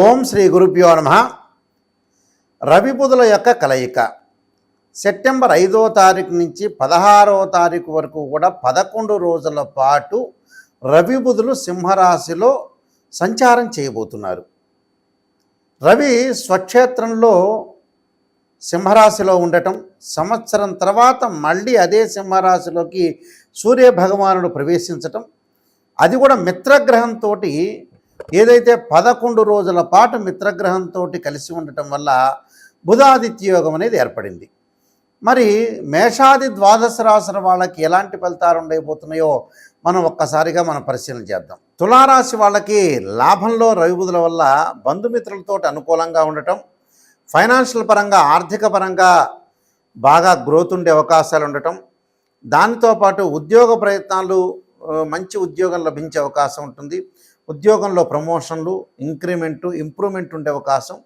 ఓం శ్రీ గురుభ్యో నమ. రవిబుధుల యొక్క కలయిక. సెప్టెంబర్ ఐదో తారీఖు నుంచి పదహారవ తారీఖు వరకు కూడా పదకొండు రోజుల పాటు రవిబుధులు సింహరాశిలో సంచారం చేయబోతున్నారు. రవి స్వక్షేత్రంలో సింహరాశిలో ఉండటం సంవత్సరం తర్వాత మళ్ళీ అదే సింహరాశిలోకి సూర్య భగవానుడు ప్రవేశించటం అది కూడా మిత్రగ్రహంతో ఏదైతే పదకొండు రోజుల పాటు మిత్రగ్రహంతో కలిసి ఉండటం వల్ల బుధాదిత్య యోగం అనేది ఏర్పడింది. మరి మేషాది ద్వాదశ రాశుల వాళ్ళకి ఎలాంటి ఫలితాలు ఉండబోతున్నాయో మనం ఒక్కసారిగా మనం పరిశీలన చేద్దాం. తులారాశి వాళ్ళకి లాభంలో రవిబుధుల వల్ల బంధుమిత్రులతో అనుకూలంగా ఉండటం ఫైనాన్షియల్ పరంగా ఆర్థిక పరంగా బాగా గ్రోత్ ఉండే అవకాశాలు ఉండటం దానితో పాటు ఉద్యోగ ప్రయత్నాలు మంచి ఉద్యోగం లభించే అవకాశం ఉంటుంది. ఉద్యోగంలో ప్రమోషన్లు ఇంక్రిమెంటు ఇంప్రూవ్మెంట్ ఉండే అవకాశం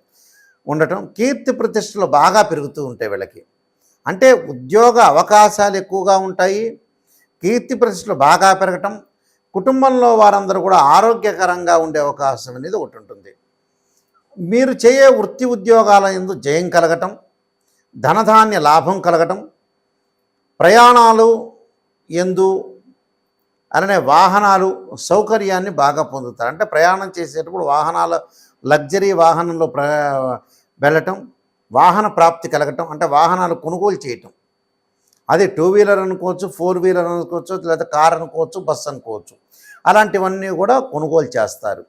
ఉండటం కీర్తి ప్రతిష్టలు బాగా పెరుగుతూ ఉంటాయి వీళ్ళకి. అంటే ఉద్యోగ అవకాశాలు ఎక్కువగా ఉంటాయి కీర్తి ప్రతిష్టలు బాగా పెరగటం కుటుంబంలో వారందరూ కూడా ఆరోగ్యకరంగా ఉండే అవకాశం అనేది ఒకటి ఉంటుంది. మీరు చేయే వృత్తి ఉద్యోగాల ఎందు జయం కలగటం ధనధాన్య లాభం కలగటం ప్రయాణాలు ఎందు అలానే వాహనాలు సౌకర్యాన్ని బాగా పొందుతారు. అంటే ప్రయాణం చేసేటప్పుడు వాహనాల లగ్జరీ వాహనంలో ప్ర వెళ్ళటం వాహన ప్రాప్తి కలగటం అంటే వాహనాలు కొనుగోలు చేయటం. అది టూ వీలర్ అనుకోవచ్చు ఫోర్ వీలర్ అనుకోవచ్చు లేదా కార్ అనుకోవచ్చు బస్సు అనుకోవచ్చు. అలాంటివన్నీ కూడా కొనుగోలు చేస్తారు.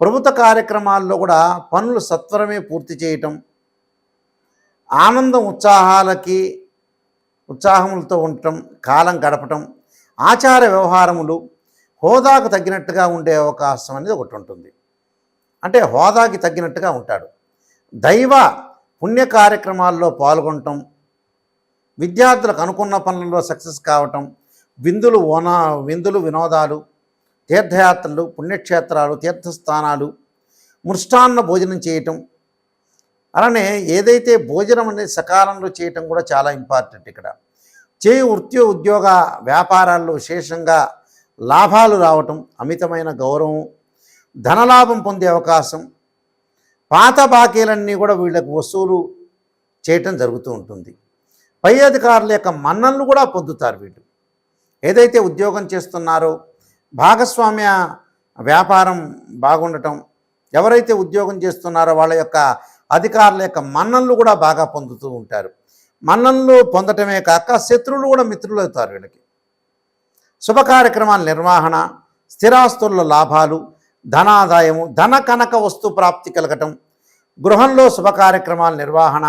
ప్రభుత్వ కార్యక్రమాల్లో కూడా పనులు సత్వరమే పూర్తి చేయటం ఆనందం ఉత్సాహాలకి ఉత్సాహములతో ఉండటం కాలం గడపటం ఆచార వ్యవహారములు హోదాకు తగ్గినట్టుగా ఉండే అవకాశం అనేది ఒకటి ఉంటుంది. అంటే హోదాకి తగ్గినట్టుగా ఉంటాడు. దైవ పుణ్య కార్యక్రమాల్లో పాల్గొనటం విద్యార్థులకు అనుకున్న పనులలో సక్సెస్ కావటం విందులు ఓనా విందులు వినోదాలు తీర్థయాత్రలు పుణ్యక్షేత్రాలు తీర్థస్థానాలు మృష్టాన్న భోజనం చేయటం. అలానే ఏదైతే భోజనం అనేది సకాలంలో చేయటం కూడా చాలా ఇంపార్టెంట్ ఇక్కడ. చేయి వృత్తి ఉద్యోగ వ్యాపారాల్లో విశేషంగా లాభాలు రావటం అమితమైన గౌరవం ధనలాభం పొందే అవకాశం పాత బాకీలన్నీ కూడా వీళ్ళకు వసూలు చేయటం జరుగుతూ ఉంటుంది. పై అధికారుల యొక్క మన్నలను కూడా పొందుతారు వీళ్ళు. ఏదైతే ఉద్యోగం చేస్తున్నారో భాగస్వామ్య వ్యాపారం బాగుండటం ఎవరైతే ఉద్యోగం చేస్తున్నారో వాళ్ళ యొక్క అధికారుల యొక్క మన్ననలు కూడా బాగా పొందుతూ ఉంటారు. మన్ననలు పొందటమే కాక శత్రువులు కూడా మిత్రులు అవుతారు వీళ్ళకి. శుభ కార్యక్రమాల నిర్వహణ స్థిరాస్తుల లాభాలు ధనాదాయము ధన కనక వస్తు ప్రాప్తి కలగటం గృహంలో శుభ కార్యక్రమాల నిర్వహణ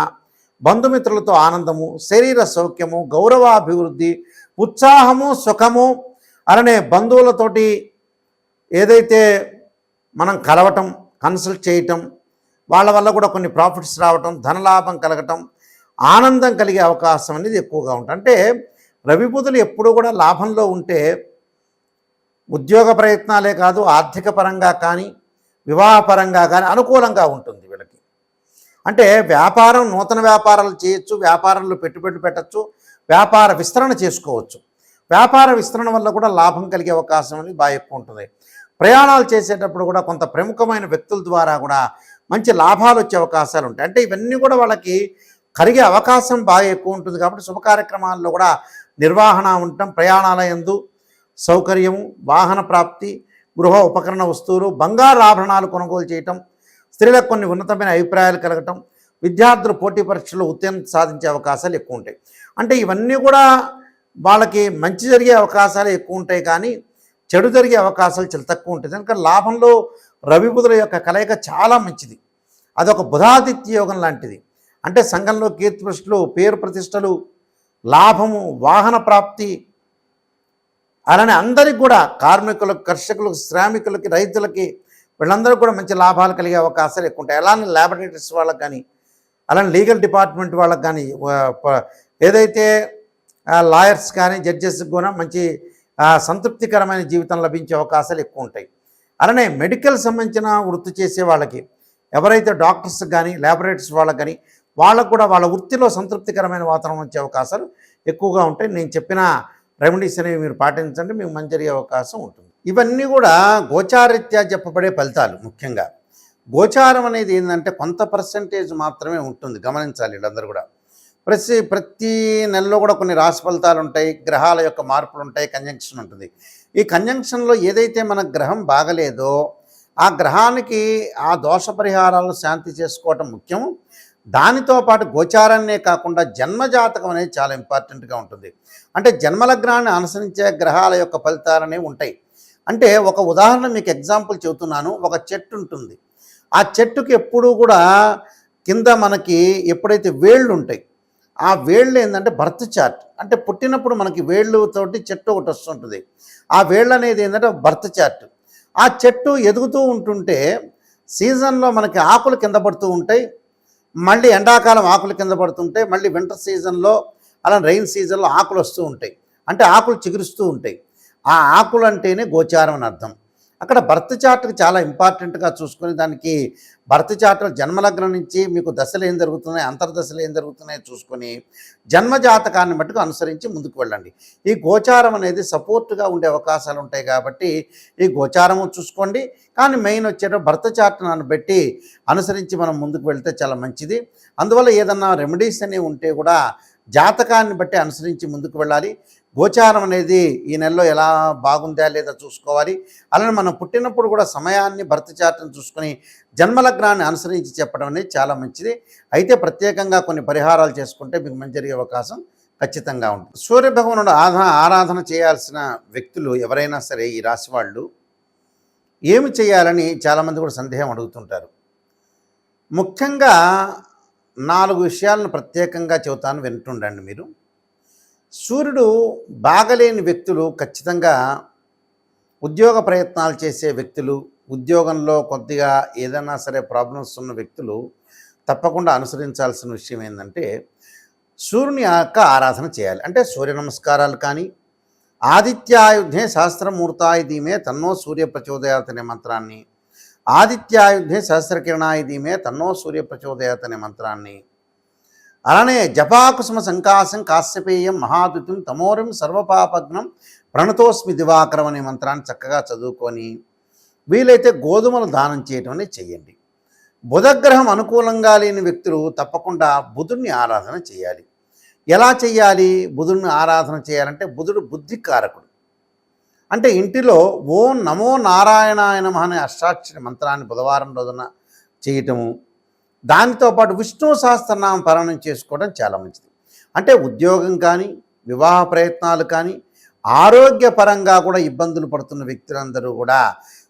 బంధుమిత్రులతో ఆనందము శరీర సౌఖ్యము గౌరవాభివృద్ధి ఉత్సాహము సుఖము అలానే బంధువులతోటి ఏదైతే మనం కలవటం కన్సల్ట్ చేయటం వాళ్ళ వల్ల కూడా కొన్ని ప్రాఫిట్స్ రావటం ధనలాభం కలగటం ఆనందం కలిగే అవకాశం అనేది ఎక్కువగా ఉంటుంది. అంటే రవి ఎప్పుడూ కూడా లాభంలో ఉంటే ఉద్యోగ ప్రయత్నాలే కాదు ఆర్థిక పరంగా కానీ వివాహపరంగా కానీ అనుకూలంగా ఉంటుంది వీళ్ళకి. అంటే వ్యాపారం నూతన వ్యాపారాలు చేయొచ్చు వ్యాపారంలో పెట్టుబడి పెట్టచ్చు వ్యాపార విస్తరణ చేసుకోవచ్చు. వ్యాపార విస్తరణ వల్ల కూడా లాభం కలిగే అవకాశం అనేది బాగా ఎక్కువ ఉంటుంది. ప్రయాణాలు చేసేటప్పుడు కూడా కొంత ప్రముఖమైన వ్యక్తుల ద్వారా కూడా మంచి లాభాలు వచ్చే అవకాశాలు ఉంటాయి. అంటే ఇవన్నీ కూడా వాళ్ళకి కలిగే అవకాశం బాగా ఎక్కువ ఉంటుంది కాబట్టి శుభ కార్యక్రమాల్లో కూడా నిర్వహణ ఉండటం ప్రయాణాల ఎందు సౌకర్యము వాహన ప్రాప్తి గృహ ఉపకరణ వస్తువులు బంగారు ఆభరణాలు కొనుగోలు చేయటం స్త్రీలకు కొన్ని ఉన్నతమైన అభిప్రాయాలు కలగటం విద్యార్థులు పోటీ పరీక్షల్లో ఉత్తీర్ణత సాధించే అవకాశాలు ఎక్కువ ఉంటాయి. అంటే ఇవన్నీ కూడా వాళ్ళకి మంచి జరిగే అవకాశాలు ఎక్కువ ఉంటాయి కానీ చెడు జరిగే అవకాశాలు చాలా తక్కువ ఉంటాయి. ఎందుకంటే లాభంలో రవి బుధుల యొక్క కలయిక చాలా మంచిది. అదొక బుధాదిత్య యోగం లాంటిది. అంటే సంఘంలో కీర్తి పేరు ప్రతిష్టలు లాభము వాహన ప్రాప్తి అలానే అందరికి కూడా కార్మికులకు కర్షకులకు శ్రామికులకి రైతులకి వీళ్ళందరూ కూడా మంచి లాభాలు కలిగే అవకాశాలు ఎక్కువ ఉంటాయి. అలానే ల్యాబొరేటరీస్ వాళ్ళకి కానీ అలానే లీగల్ డిపార్ట్మెంట్ వాళ్ళకి కానీ ఏదైతే లాయర్స్ కానీ జడ్జెస్కి కూడా మంచి సంతృప్తికరమైన జీవితం లభించే అవకాశాలు ఎక్కువ ఉంటాయి. అలానే మెడికల్ సంబంధించిన వృత్తి చేసే వాళ్ళకి ఎవరైతే డాక్టర్స్ కానీ ల్యాబొరేటరీస్ వాళ్ళకి కానీ వాళ్ళకు కూడా వాళ్ళ వృత్తిలో సంతృప్తికరమైన వాతావరణం వచ్చే అవకాశాలు ఎక్కువగా ఉంటాయి. నేను చెప్పిన రెమెడీస్ అనేవి మీరు పాటించండి మీకు మంచి జరిగే అవకాశం ఉంటుంది. ఇవన్నీ కూడా గోచారీత్యా చెప్పబడే ఫలితాలు ముఖ్యంగా. గోచారం అనేది ఏంటంటే కొంత పర్సంటేజ్ మాత్రమే ఉంటుంది. గమనించాలి వీళ్ళందరూ కూడా. ప్రతి ప్రతి నెలలో కూడా కొన్ని రాశి ఫలితాలు ఉంటాయి. గ్రహాల యొక్క మార్పులు ఉంటాయి. కంజంక్షన్ ఉంటుంది. ఈ కంజంక్షన్లో ఏదైతే మన గ్రహం బాగలేదో ఆ గ్రహానికి ఆ దోష పరిహారాలు శాంతి చేసుకోవటం ముఖ్యం. దానితో పాటు గోచారాన్నే కాకుండా జన్మజాతకం అనేది చాలా ఇంపార్టెంట్గా ఉంటుంది. అంటే జన్మలగ్నాన్ని అనుసరించే గ్రహాల యొక్క ఫలితాలు అనేవి ఉంటాయి. అంటే ఒక ఉదాహరణ మీకు ఎగ్జాంపుల్ చెబుతున్నాను. ఒక చెట్టు ఉంటుంది. ఆ చెట్టుకి ఎప్పుడూ కూడా కింద మనకి ఎప్పుడైతే వేళ్ళు ఉంటాయి ఆ వేళ్ళు ఏంటంటే బర్త్ చార్ట్. అంటే పుట్టినప్పుడు మనకి వేళ్ళతోటి చెట్టు ఒకటి వస్తుంటుంది. ఆ వేళ్ళు అనేది ఏంటంటే బర్త్ చార్ట్. ఆ చెట్టు ఎదుగుతూ ఉంటుంటే సీజన్లో మనకి ఆకులు కింద పడుతూ ఉంటాయి. మళ్ళీ ఎండాకాలం ఆకులు కింద పడుతుంటాయి మళ్ళీ వింటర్ సీజన్లో అలా రైన్ సీజన్లో ఆకులు వస్తూ ఉంటాయి. అంటే ఆకులు చిగురుస్తూ ఉంటాయి. ఆ ఆకులు అంటేనే గోచారం అని అర్థం. అక్కడ బర్త్ చార్ట్కి చాలా ఇంపార్టెంట్గా చూసుకొని దానికి బర్త్ చార్ట్ జన్మలగ్నం నుంచి మీకు దశలు ఏం జరుగుతున్నాయి అంతర్దశలు ఏం జరుగుతున్నాయో చూసుకొని జన్మజాతకాన్ని మట్టుకు అనుసరించి ముందుకు వెళ్ళండి. ఈ గోచారం అనేది సపోర్ట్గా ఉండే అవకాశాలు ఉంటాయి కాబట్టి ఈ గోచారము చూసుకోండి. కానీ మెయిన్ వచ్చేట భర్త చార్ట్ను పెట్టి అనుసరించి మనం ముందుకు వెళ్తే చాలా మంచిది. అందువల్ల ఏదన్నా రెమెడీస్ అనేవి ఉంటే కూడా జాతకాన్ని బట్టి అనుసరించి ముందుకు వెళ్ళాలి. గోచారం అనేది ఈ నెలలో ఎలా బాగుందా లేదా చూసుకోవాలి. అలానే మనం పుట్టినప్పుడు కూడా సమయాన్ని భర్త చాటను చూసుకొని జన్మలగ్నాన్ని అనుసరించి చెప్పడం అనేది చాలా మంచిది. అయితే ప్రత్యేకంగా కొన్ని పరిహారాలు చేసుకుంటే మీకు మంచి జరిగే అవకాశం ఖచ్చితంగా ఉంటుంది. సూర్యభగవానుడు ఆధా ఆరాధన చేయాల్సిన వ్యక్తులు ఎవరైనా సరే ఈ రాశి వాళ్ళు ఏమి చేయాలని చాలామంది కూడా సందేహం అడుగుతుంటారు. ముఖ్యంగా నాలుగు విషయాలను ప్రత్యేకంగా చెబుతాను వింటుండండి మీరు. సూర్యుడు బాగలేని వ్యక్తులు ఖచ్చితంగా ఉద్యోగ ప్రయత్నాలు చేసే వ్యక్తులు ఉద్యోగంలో కొద్దిగా ఏదైనా సరే ప్రాబ్లమ్స్ ఉన్న వ్యక్తులు తప్పకుండా అనుసరించాల్సిన విషయం ఏంటంటే సూర్యుని యొక్క ఆరాధన చేయాలి. అంటే సూర్య నమస్కారాలు కానీ ఆదిత్యాయుధే సహస్రమూర్తాయ దీమే తన్నో సూర్య ప్రచోదయాత్ అనే మంత్రాన్ని ఆదిత్యాయుధే సహస్రకిరణాయ దీమే తన్నో సూర్య ప్రచోదయాత్ అనే మంత్రాన్ని అలానే జపాకుసుమ సంకాశం కాశ్యపేయం మహాదుతిం తమోరం సర్వపాపగ్నం ప్రణతోస్మి దివాకరం అనే మంత్రాన్ని చక్కగా చదువుకొని వీలైతే గోధుమలు దానం చేయటం అనేది చేయండి. బుధగ్రహం అనుకూలంగా లేని వ్యక్తులు తప్పకుండా బుధుడిని ఆరాధన చేయాలి. ఎలా చేయాలి బుధుడిని ఆరాధన చేయాలంటే బుధుడు బుద్ధికారకుడు. అంటే ఇంటిలో ఓం నమో నారాయణాయ అనే అష్టాక్షరి మంత్రాన్ని బుధవారం రోజున చేయటము దానితో పాటు విష్ణు సహస్రనామ పారాయణం చేసుకోవడం చాలా మంచిది. అంటే ఉద్యోగం కానీ వివాహ ప్రయత్నాలు కానీ ఆరోగ్యపరంగా కూడా ఇబ్బందులు పడుతున్న వ్యక్తులందరూ కూడా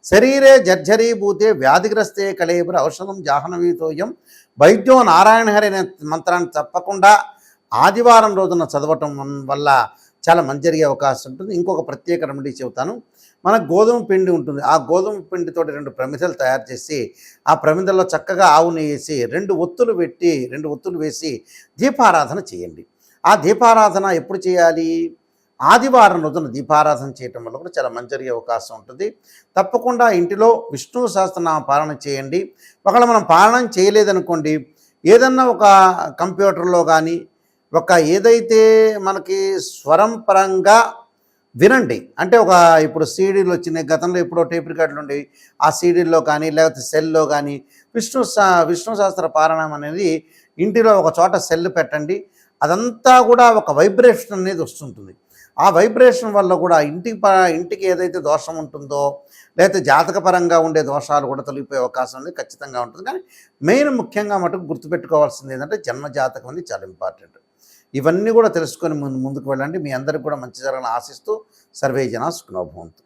శరీరే జర్జరీభూతే వ్యాధిగ్రస్తే కళేబుర ఔషధం జాహ్నవీతోయం వైద్యో నారాయణహరి అనే మంత్రాన్ని తప్పకుండా ఆదివారం రోజున చదవటం వల్ల చాలా మంచి జరిగే అవకాశం ఉంటుంది. ఇంకొక ప్రత్యేక రెమెడీ చెబుతాను. మన గోధుమ పిండి ఉంటుంది. ఆ గోధుమ పిండితోటి రెండు ప్రమిదలు తయారు చేసి ఆ ప్రమిదల్లో చక్కగా ఆవు వేసి రెండు ఒత్తులు పెట్టి రెండు ఒత్తులు వేసి దీపారాధన చేయండి. ఆ దీపారాధన ఎప్పుడు చేయాలి? ఆదివారం రోజున దీపారాధన చేయటం వల్ల కూడా చాలా మంచి జరిగే అవకాశం ఉంటుంది. తప్పకుండా ఇంటిలో విష్ణు సహస్రనామ పాలన చేయండి. ఒకవేళ మనం పాలన చేయలేదనుకోండి ఏదన్నా ఒక కంప్యూటర్లో కానీ ఒక ఏదైతే మనకి స్వరం పరంగా వినండి. అంటే ఒక ఇప్పుడు సీడీలు వచ్చినాయి. గతంలో ఎప్పుడో టేప్ రికార్డులు ఉండేవి ఆ సీడీల్లో కానీ లేకపోతే సెల్లో కానీ విష్ణు విష్ణు శాస్త్ర పారాయణం అనేది ఇంటిలో ఒక చోట సెల్ పెట్టండి. అదంతా కూడా ఒక వైబ్రేషన్ అనేది వస్తుంటుంది. ఆ వైబ్రేషన్ వల్ల కూడా ఇంటికి ఇంటికి ఏదైతే దోషం ఉంటుందో లేకపోతే జాతకపరంగా ఉండే దోషాలు కూడా తొలగిపోయే అవకాశం అనేది ఖచ్చితంగా ఉంటుంది. కానీ మెయిన్ ముఖ్యంగా మటుకు గుర్తుపెట్టుకోవాల్సింది ఏంటంటే జన్మ జాతకం అనేది చాలా ఇంపార్టెంట్. ఇవన్నీ కూడా తెలుసుకొని ముందు ముందుకు వెళ్ళండి. మీ అందరికి కూడా మంచి జరగాలని ఆశిస్తూ సర్వే జన సుఖనోభవంతు